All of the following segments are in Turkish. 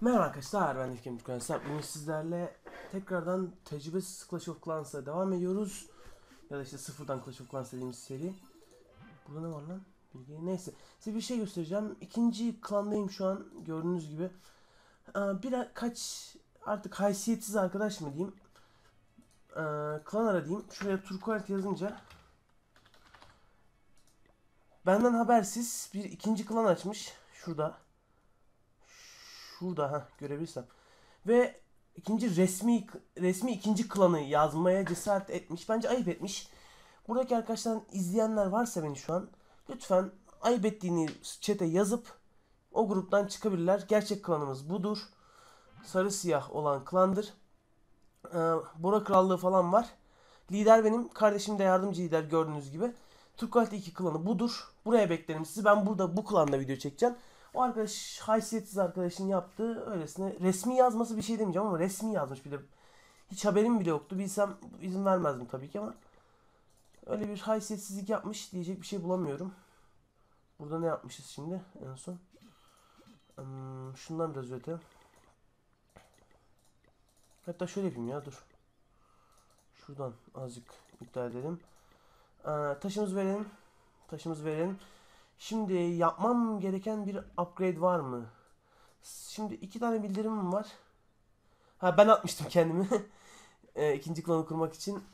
Merhaba arkadaşlar ben Efkem Türkan Sarp. Bugün sizlerle tekrardan tecrübesiz Clash of Clans'a devam ediyoruz. Ya da işte sıfırdan Clash of Clans dediğimiz seri. Burada ne var lan? Bilgi. Neyse size bir şey göstereceğim. İkinci klandayım şu an gördüğünüz gibi. Ee, Bir kaç artık haysiyetsiz arkadaş mı diyeyim. Klan ara diyeyim. Şuraya Turkualt yazınca Benden habersiz bir ikinci klan açmış. Şurada. Şurada ha görebilirsem. Ve ikinci resmi resmi ikinci klanı yazmaya cesaret etmiş. Bence ayıp etmiş. Buradaki arkadaşlar izleyenler varsa beni şu an lütfen ayıp ettiğini çete yazıp o gruptan çıkabilirler. Gerçek klanımız budur. Sarı siyah olan klandır. Ee, Bora Krallığı falan var. Lider benim. Kardeşim de yardımcı lider gördüğünüz gibi. Turkualt 2 klanı budur. Buraya beklerim sizi. Ben burada bu klanda video çekeceğim. O arkadaş haysiyetsiz arkadaşın yaptığı öylesine resmi yazması bir şey demeyeceğim ama resmi yazmış bir de. Hiç haberim bile yoktu. Bilsem izin vermezdim tabii ki ama öyle bir haysiyetsizlik yapmış diyecek bir şey bulamıyorum. Burada ne yapmışız şimdi en son? Hmm, şundan biraz öte. Hatta şöyle yapayım ya dur. Şuradan azıcık iptal edelim. Ee, taşımızı verelim. Taşımızı verelim. Şimdi yapmam gereken bir upgrade var mı? Şimdi iki tane bildirimim var. Ha ben atmıştım kendimi. e, ikinci klanı kurmak için.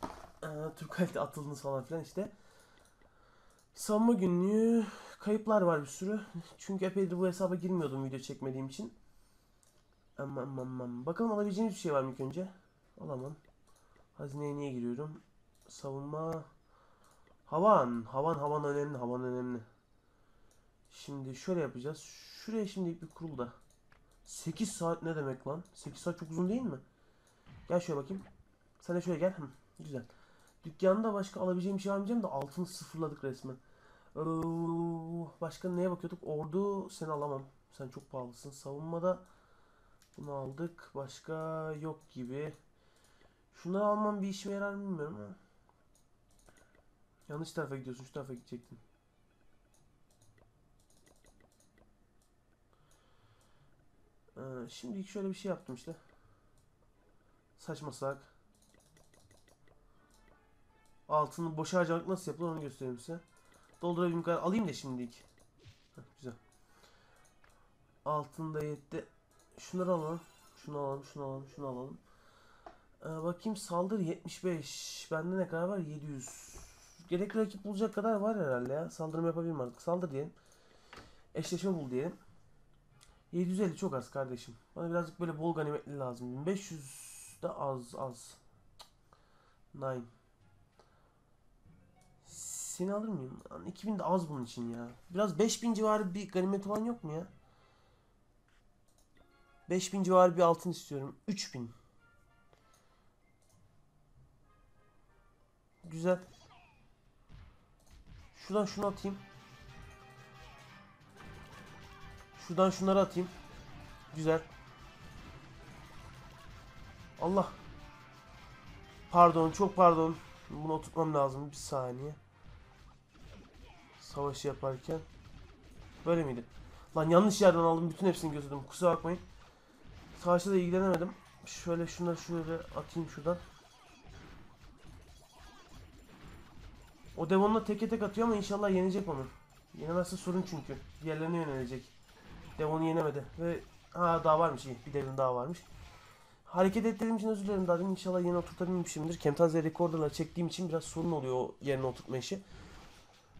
E, Turkay'da atıldınız falan filan işte. Savunma günlüğü. Kayıplar var bir sürü. Çünkü epeydir bu hesaba girmiyordum video çekmediğim için. Aman aman aman. Bakalım alabileceğimiz bir şey var mı ilk önce? Alamam. Hazineye niye giriyorum? Savunma. Havan. Havan havan önemli. Havan önemli. Şimdi şöyle yapacağız. Şuraya şimdi bir kurul da. 8 saat ne demek lan? 8 saat çok uzun değil mi? Gel şöyle bakayım. Sen de şöyle gel. Hı, güzel. Dükkanda başka alabileceğim şey diyeceğim de altını sıfırladık resmen. Başka neye bakıyorduk? Ordu seni alamam. Sen çok pahalısın. Savunmada bunu aldık. Başka yok gibi. Şunları almam bir işime yarar mı bilmiyorum ama. Yanlış tarafa gidiyorsun. Şu tarafa gidecektin. Ee, şimdilik şöyle bir şey yaptım işte. Saçma salak. Altını boşa harcamak nasıl yapılır onu göstereyim size. Doldurabildiğim kadar alayım da şimdilik. Heh, güzel. Altında yetti. Şunları alalım. Şunu alalım, şunu alalım, şunu alalım. Ee, bakayım saldırı 75. Bende ne kadar var? 700. Gerekli rakip bulacak kadar var herhalde ya. Saldırım yapabilirim artık. Saldır diyelim. Eşleşme bul diyelim. 750 çok az kardeşim. Bana birazcık böyle bol ganimetli lazım. 1500 de az az. Nine. Seni alır mıyım? Lan 2000 de az bunun için ya. Biraz 5000 civarı bir ganimet olan yok mu ya? 5000 civarı bir altın istiyorum. 3000. Güzel. Şuradan şunu atayım. Şuradan şunları atayım. Güzel. Allah. Pardon, çok pardon. Bunu oturtmam lazım bir saniye. Savaşı yaparken. Böyle miydi? Lan yanlış yerden aldım. Bütün hepsini götürdüm. Kusura bakmayın. Savaşta da ilgilenemedim. Şöyle şunları şöyle atayım şuradan. O devonla teke tek atıyor ama inşallah yenecek onu. Yenemezse sorun çünkü. Diğerlerine yönelecek. Devon'u yenemedi. Ve ha daha varmış iyi. Bir devin daha varmış. Hareket ettiğim için özür dilerim daha. İnşallah yeni oturtabilmişimdir. Camtasia Recorder'la çektiğim için biraz sorun oluyor o yerine oturtma işi.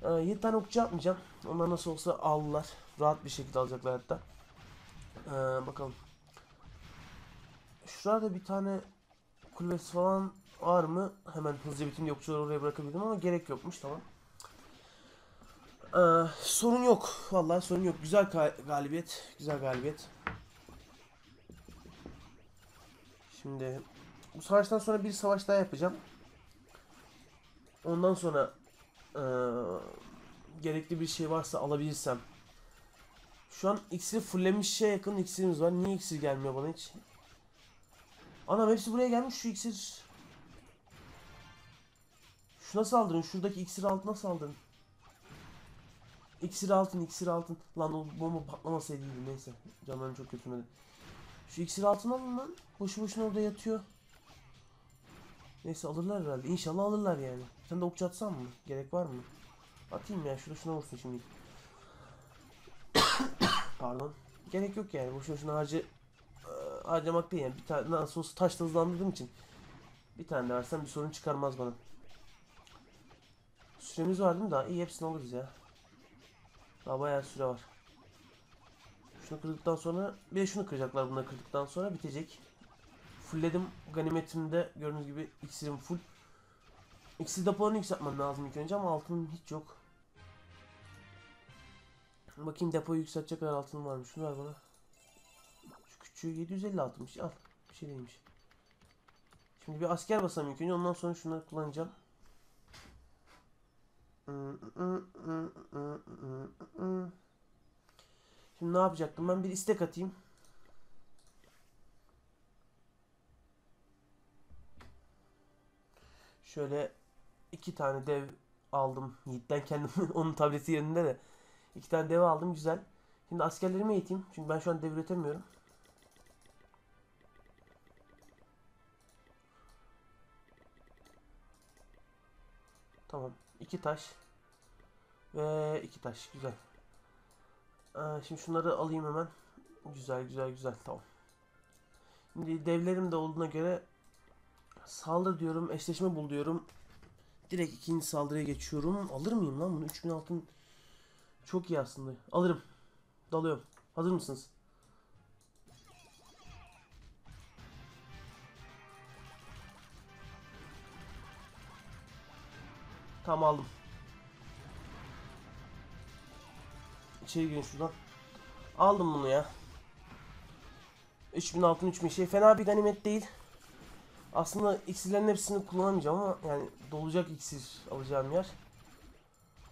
Ee, 7 tane okçu atmayacağım. Onlar nasıl olsa aldılar. Rahat bir şekilde alacaklar hatta. Ee, bakalım. Şurada bir tane kulübesi falan var mı? Hemen hızlıca bütün yokçuları oraya bırakabildim ama gerek yokmuş tamam. Ee, sorun yok. Vallahi sorun yok. Güzel ga- galibiyet. Güzel galibiyet. Şimdi bu savaştan sonra bir savaş daha yapacağım. Ondan sonra ee, gerekli bir şey varsa alabilirsem. Şu an iksir fullemişe yakın iksirimiz var. Niye iksir gelmiyor bana hiç? Anam hepsi buraya gelmiş şu iksir. Şuna saldırın. Şuradaki iksir altına saldırın. İksir altın, iksir altın. Lan o bomba patlamasaydı neyse. Canlarım çok kötümedi. Şu iksir altın alın lan. Boşu boşuna orada yatıyor. Neyse alırlar herhalde. İnşallah alırlar yani. Sen de okçu atsan mı? Gerek var mı? Atayım ya. Şurada şuna vursun şimdi. Pardon. Gerek yok yani. Boşu boşuna harcı eee, harcamak değil yani. Bir tane nasıl olsa taşla hızlandırdığım için. Bir tane de versem bir sorun çıkarmaz bana. Süremiz var değil mi daha? İyi hepsini alırız ya. Daha bayağı süre var. Şunu kırdıktan sonra bir de şunu kıracaklar bunları kırdıktan sonra bitecek. Fullledim ganimetimde gördüğünüz gibi iksirim full. İksir depolarını yükseltmem lazım ilk önce ama altın hiç yok. Bakayım depoyu yükseltecek kadar altın var mı? Şunu ver bana. Şu küçüğü 750 altınmış. Al. Bir şey değilmiş. Şimdi bir asker basalım ilk önce ondan sonra şunları kullanacağım. Şimdi ne yapacaktım? Ben bir istek atayım. Şöyle iki tane dev aldım. Yiğit'ten kendim onun tableti yerinde de. iki tane dev aldım güzel. Şimdi askerlerimi eğiteyim. Çünkü ben şu an dev üretemiyorum. Tamam. İki taş. Ve iki taş. Güzel. Aa, şimdi şunları alayım hemen. Güzel güzel güzel. Tamam. Şimdi devlerim de olduğuna göre saldır diyorum. Eşleşme bul diyorum. Direkt ikinci saldırıya geçiyorum. Alır mıyım lan bunu? 3000 altın çok iyi aslında. Alırım. Dalıyorum. Hazır mısınız? Tamam aldım. İçeri girin şuradan. Aldım bunu ya. 3000 altın 3000 şey fena bir ganimet değil. Aslında iksirlerin hepsini kullanamayacağım ama yani dolacak iksir alacağım yer.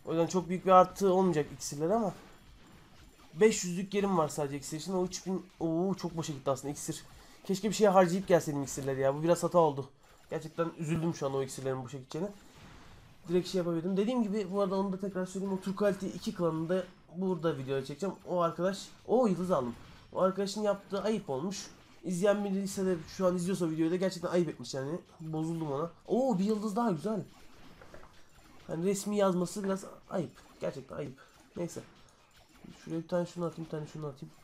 O yüzden çok büyük bir artı olmayacak iksirler ama 500'lük yerim var sadece iksir için. O 3000 Oo çok boşa gitti aslında iksir. Keşke bir şeye harcayıp gelseydim iksirleri ya. Bu biraz hata oldu. Gerçekten üzüldüm şu an o iksirlerin boşa gideceğine. Direkt şey yapabildim. Dediğim gibi bu arada onu da tekrar söyleyeyim. O Turquality 2 klanında burada video çekeceğim. O arkadaş, o yıldız aldım. O arkadaşın yaptığı ayıp olmuş. İzleyen biriyse de şu an izliyorsa videoyu da gerçekten ayıp etmiş yani. Bozuldum ona. Oo bir yıldız daha güzel. Yani resmi yazması biraz ayıp. Gerçekten ayıp. Neyse. Şuraya bir tane şunu atayım, bir tane şunu atayım.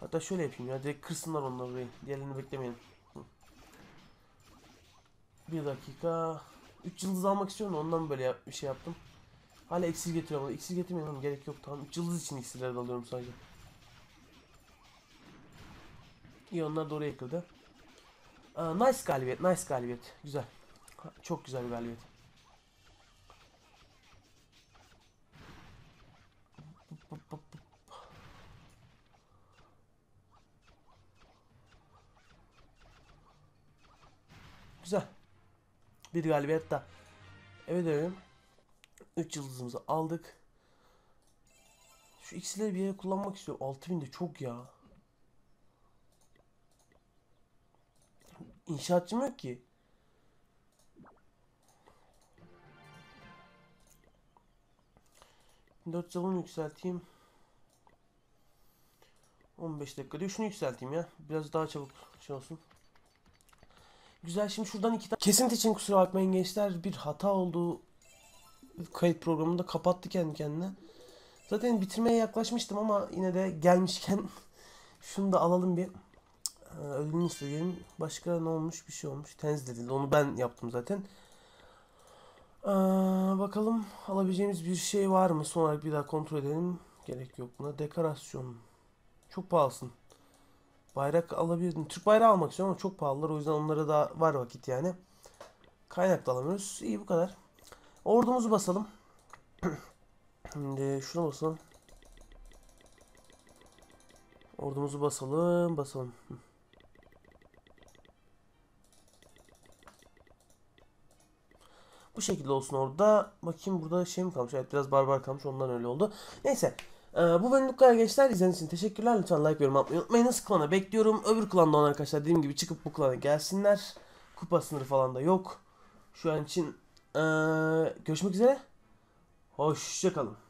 Hatta şöyle yapayım ya. Direkt kırsınlar onları burayı. Diğerlerini beklemeyin. Hı. Bir dakika. 3 yıldız almak istiyorum da ondan böyle bir şey yaptım. Hala iksir getiriyorum. İksir getirmiyorum gerek yok. Tamam 3 yıldız için iksirleri alıyorum sadece. İyi onlar da oraya yıkıldı. Aa, nice galibiyet, nice galibiyet. Güzel. Çok güzel bir galibiyet. Güzel. Bir galibiyet daha. Evet dönüyorum. 3 yıldızımızı aldık. Şu ikisileri bir yere kullanmak istiyorum. 6000 de çok ya. İnşaatçım yok ki. Dört salon yükselteyim. 15 dakika diyor. Şunu yükselteyim ya. Biraz daha çabuk şey olsun. Güzel şimdi şuradan iki tane. Kesinti için kusura bakmayın gençler. Bir hata oldu. Kayıt programında kapattı kendi kendine. Zaten bitirmeye yaklaşmıştım ama yine de gelmişken şunu da alalım bir. Ee, Ödülünü istedim. Başka ne olmuş? Bir şey olmuş. Tenzil edildi. Onu ben yaptım zaten. Ee, bakalım alabileceğimiz bir şey var mı? Son olarak bir daha kontrol edelim. Gerek yok buna. Dekorasyon. Çok pahalısın. Bayrak alabilirdim. Türk bayrağı almak istiyorum ama çok pahalılar. O yüzden onlara da var vakit yani. Kaynak da alamıyoruz. İyi bu kadar. Ordumuzu basalım. Şimdi şuna basalım. Ordumuzu basalım. Basalım. Bu şekilde olsun orada. Bakayım burada şey mi kalmış? Evet biraz barbar kalmış. Ondan öyle oldu. Neyse. Ee, bu bölümlük kadar gençler. İzlediğiniz için teşekkürler. Lütfen like, yorum atmayı unutmayınız. Klana bekliyorum. Öbür klanda olan arkadaşlar dediğim gibi çıkıp bu klana gelsinler. Kupa sınırı falan da yok. Şu an için ee, görüşmek üzere. Hoşçakalın.